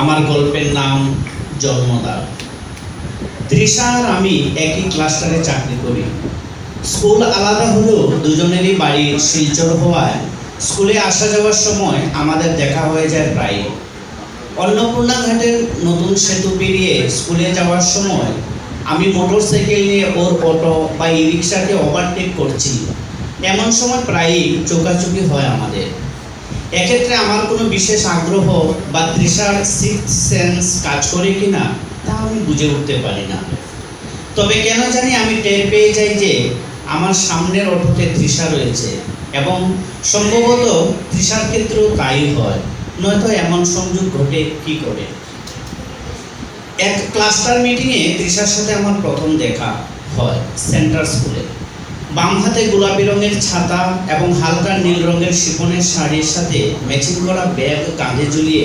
আমার গল্পের নাম জন্মদার তৃষা আর আমি একই ক্লাস্টারে চাকরি করি। স্কুল আলাদা হলেও দুজনেরই বাড়ি শিলচর হওয়ায় স্কুলে আসা যাওয়ার সময় আমাদের দেখা হয়ে যায় প্রায় অন্নপূর্ণা ঘাটের নতুন সেতু পেরিয়ে স্কুলে যাওয়ার সময় আমি মোটর সাইকেল নিয়ে ওর অটো বা ই রিক্সাকে ওভারটেক করছি। এমন সময় প্রায়ই চোকাচুকি হয় আমাদের। এক্ষেত্রে আমার কোনো বিশেষ আগ্রহ বা তৃষার সিক্স সেন্স কাজ করে কি না তা আমি বুঝে উঠতে পারি না। তবে কেন জানি আমি টের পেয়ে যাই যে, আমার সামনের অটোতে তৃষা রয়েছে এবং সম্ভবত তৃষার ক্ষেত্রেও তাই হয়, নয়তো এমন সংযোগ ঘটে কি করে? এক ক্লাস্টার মিটিংয়ে তৃষার সাথে আমার প্রথম দেখা হয় সেন্টার স্কুলে বাম হাতে গোলাপি রঙের ছাতা এবং হালকা নীল রঙের শিফনের শাড়ির সাথে ম্যাচিং করা ব্যাগ কাঁধে ঝুলিয়ে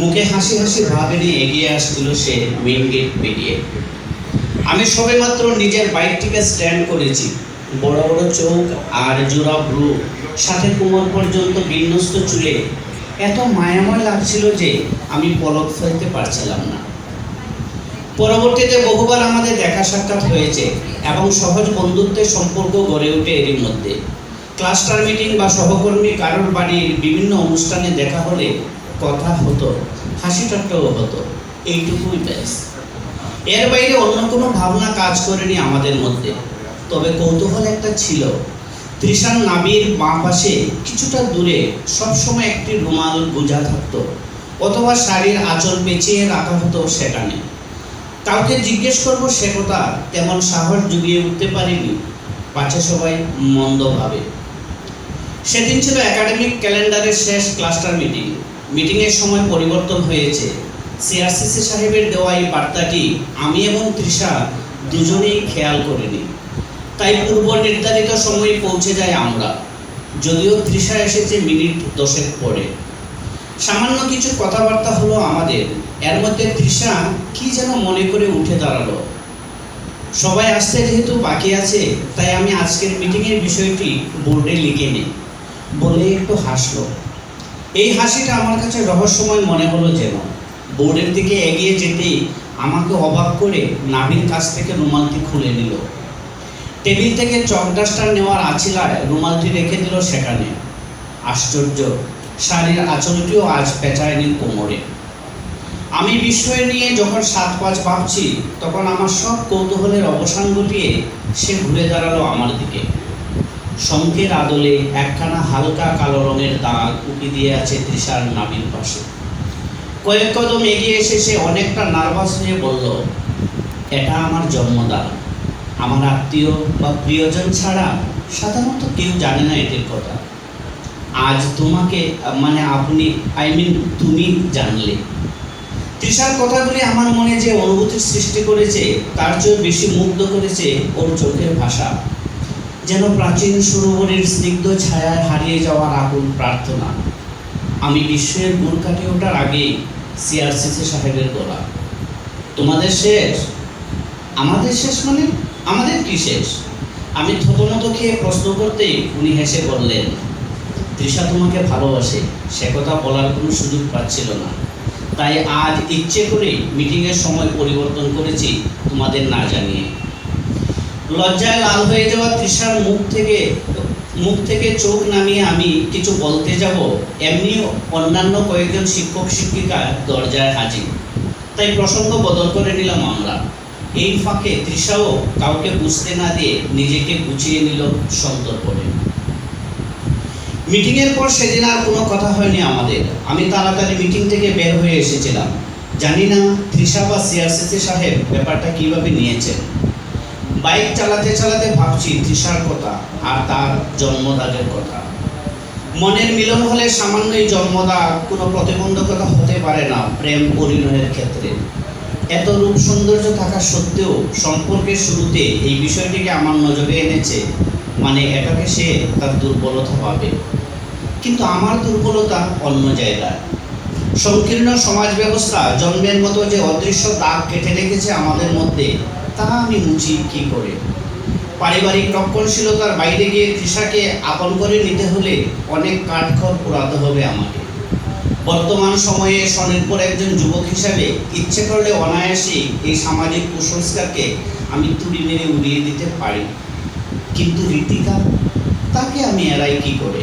মুখে হাসি হাসি ভাবে নিয়ে এগিয়ে আসছিল সে মেইন গেট পেরিয়ে আমি সবেমাত্র নিজের বাইকটিকে স্ট্যান্ড করেছি। বড় বড় চোখ, আর জোড়া ব্রু সাথে কোমর পর্যন্ত বিন্যস্ত চুলে। এত মায়াময় লাগছিল যে আমি পলক ফেলতে পারছিলাম না। পরবর্তীতে বহুবার আমাদের দেখা সাক্ষাৎ হয়েছে এবং সহজ বন্ধুত্বের সম্পর্ক গড়ে ওঠে এরই মধ্যে। ক্লাস্টার মিটিং বা সহকর্মী কারোর বাড়ির বিভিন্ন অনুষ্ঠানে দেখা হলে কথা হতো, হাসি ঠাট্টাও হতো। এইটুকুই ব্যাস। এর বাইরে অন্য কোনো ভাবনা কাজ করেনি আমাদের মধ্যে। তবে কৌতূহল একটা ছিল। তৃষার নাবির বাঁ পাশে কিছুটা দূরে সবসময় একটি রুমাল গুজা থাকতো, অথবা শাড়ির আঁচল পেঁচিয়ে রাখা হতো সেখানে। কাউকে জিজ্ঞেস করব, সে কথা তেমন সাহস জুগিয়ে উঠতে পারিনি। পাছে সবাই মন্দ ভাবে। সেদিন ছিল একাডেমিক ক্যালেন্ডারের শেষ ক্লাস্টার মিটিং মিটিংয়ের সময় পরিবর্তন হয়েছে। সিআরসিসি সাহেবের দেওয়া এই বার্তাটি আমি এবং তৃষা দুজনেই খেয়াল করিনি। তাই পূর্ব নির্ধারিত সময়ে পৌঁছে যায় আমরা। যদিও তৃষা এসেছে মিনিট দশেক পরে। সামান্য কিছু কথাবার্তা হলো আমাদের। এর মধ্যে তৃষা কি যেন মনে করে উঠে দাঁড়াল। সবাই আসতে যেহেতু বাকি আছে, তাই আমি আজকের মিটিংয়ের বিষয়টি বোর্ডে লিখে নিই। বলে একটু হাসলো। এই হাসিটা আমার কাছে রহস্যময় মনে হলো যেন। বোর্ডের দিকে এগিয়ে যেতেই আমাকে অবাক করে নাভির কাছ থেকে রুমালটি খুলে নিল। টেবিল থেকে চক ডাস্টার নেওয়ার আছিলায় রুমালটি রেখে দিল সেখানে। আশ্চর্য! শাড়ির আঁচলটিও আজ পেঁচায়নি কোমরে। আমি বিস্ময় নিয়ে যখন সাত পাঁচ ভাবছি, তখন আমার সব কৌতূহলের অবসান ঘটিয়ে সে ঘুরে দাঁড়াল আমার দিকে। শঙ্কের আদলে একখানা হালকা কালো রঙের দাগ উকি দিয়ে আছে তৃষার নাবির পাশে। কয়েক কদম এগিয়ে এসে সে অনেকটা নার্ভাস হয়ে বলল, এটা আমার জন্মদান। আমার আত্মীয় বা প্রিয়জন ছাড়া সাধারণত কেউ জানে না এটির কথা। আজ তোমাকে মানে আপনি আই মিন তুমি জানলে। তৃষার কথাগুলি আমার মনে যে অনুভূতির সৃষ্টি করেছে, তার চেয়ে বেশি মুগ্ধ করেছে ওর চোখের ভাষা। যেন প্রাচীন সরোবরের স্নিগ্ধ ছায়ায় হারিয়ে যাওয়ার আকুল প্রার্থনা। আমি বিশ্বের গুড় কাটে ওঠার আগে সিআরসিসি সাহেবের গলা। তোমাদের শেষ? আমাদের শেষ মানে? আমাদের কি শেষ? আমি থতমত খেয়ে প্রশ্ন করতেই উনি হেসে বললেন তৃষা তোমাকে ভালোবাসে, সে কথা বলার কোনো সুযোগ পাচ্ছিল না। তাই আজ ইচ্ছে করে মিটিংয়ের সময় পরিবর্তন করেছি, তোমাদের না জানিয়ে। লজ্জায় লাল হয়ে যাওয়া তৃষার মুখ থেকে মুখ থেকে চোখ নামিয়ে আমি কিছু বলতে যাব, এমনি অন্যান্য কয়েকজন শিক্ষক, শিক্ষিকা দরজায় হাজির। তাই প্রসঙ্গ বদল করে নিলাম আমরা। এই ফাঁকে তৃষাও কাউকে বুঝতে না দিয়ে নিজেকে গুছিয়ে নিল সন্তর্পণে। মিটিংয়ের পর সেদিন আর কোনো কথা হয়নি আমাদের। আমি তাড়াতাড়ি মিটিং থেকে বের হয়ে এসেছিলাম। জানি না তৃষা বা সিআরসিসি সাহেব ব্যাপারটা কীভাবে নিয়েছেন। বাইক চালাতে চালাতে ভাবছি তৃষার কথা আর তার জন্মদাগের কথা। মনের মিলন হলে সামান্যই জন্মদাগ, কোনো প্রতিবন্ধকতা হতে পারে না প্রেম পরিণয়ের ক্ষেত্রে। এত রূপ সৌন্দর্য থাকা সত্ত্বেও সম্পর্কের শুরুতে এই বিষয়টিকে আমার নজরে এনেছে মানে এটাকে সে তার দুর্বলতা পাবে। কিন্তু আমার দুর্বলতা অন্য জায়গায়। সংকীর্ণ সমাজ ব্যবস্থা, জন্মের মতো যে অদৃশ্য দাগ কেটে রেখেছে আমাদের মধ্যে, তা আমি বুঝি কি করে? পারিবারিক রক্ষণশীলতার বাইরে গিয়ে তৃষাকে আপন করে নিতে হলে অনেক কাঠখড় পোড়াতে হবে আমাকে। বর্তমান সময়ে স্বনির্ভর একজন যুবক হিসাবে ইচ্ছে করলে অনায়াসে এই সামাজিক কুসংস্কারকে আমি তুড়ি মেরে উড়িয়ে দিতে পারি। কিন্তু ঋতিকা তাকে আমি এড়াই কি করে?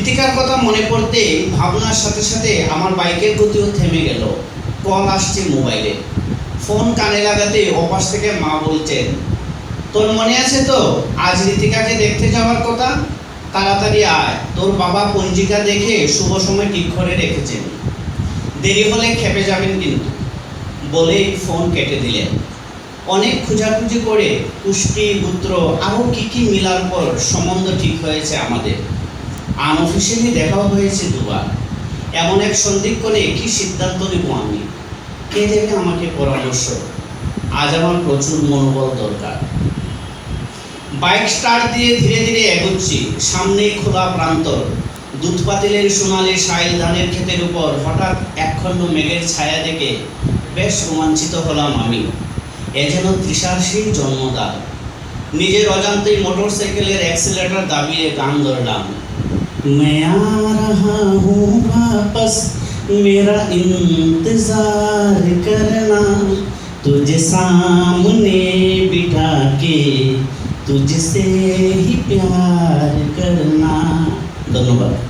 ঋতিকার কথা মনে পড়তে ভাবনার সাথে সাথে আমার বাইকের গতিও থেমে গেল। কল আসছে মোবাইলে। ফোন কানে লাগাতে অপাশ থেকে মা বলছেন, তোর মনে আছে তো, আজ ঋতিকাকে দেখতে যাওয়ার কথা? তাড়াতাড়ি আয়, তোর বাবা পঞ্জিকা দেখে শুভ সময় ঠিক করে রেখেছেন। দেরি হলে খেপে যাবেন কিন্তু। বলেই ফোন কেটে দিলেন। অনেক খোঁজাখুঁজি করে পুষ্টি পুত্র আরও কি কি মিলার পর সম্বন্ধ ঠিক হয়েছে আমাদের। আনঅফিসিয়ালি দেখাও হয়েছে দুবার। এমন এক সন্ধিক্ষণে কি সিদ্ধান্ত নেব আমি? কে দেবে আমাকে পরামর্শ? আজ আমার প্রচুর মনোবল দরকার। বাইক স্টার্ট দিয়ে ধীরে ধীরে এগোচ্ছি। সামনেই খোলা প্রান্তর দুধ পাতিলের সোনালি সাইল ধানের ক্ষেতের উপর হঠাৎ একখণ্ড মেঘের ছায়া দেখে বেশ রোমাঞ্চিত হলাম আমি। এ যেন তৃষার সেই জন্মদান নিজের অজান্তেই মোটর সাইকেলের অ্যাক্সিলেটর দাবিয়ে গান ধরলাম मैं आ रहा हूँ वापस मेरा इंतजार करना तुझे सामने बिठा के तुझसे ही प्यार करना ধন্যবাদ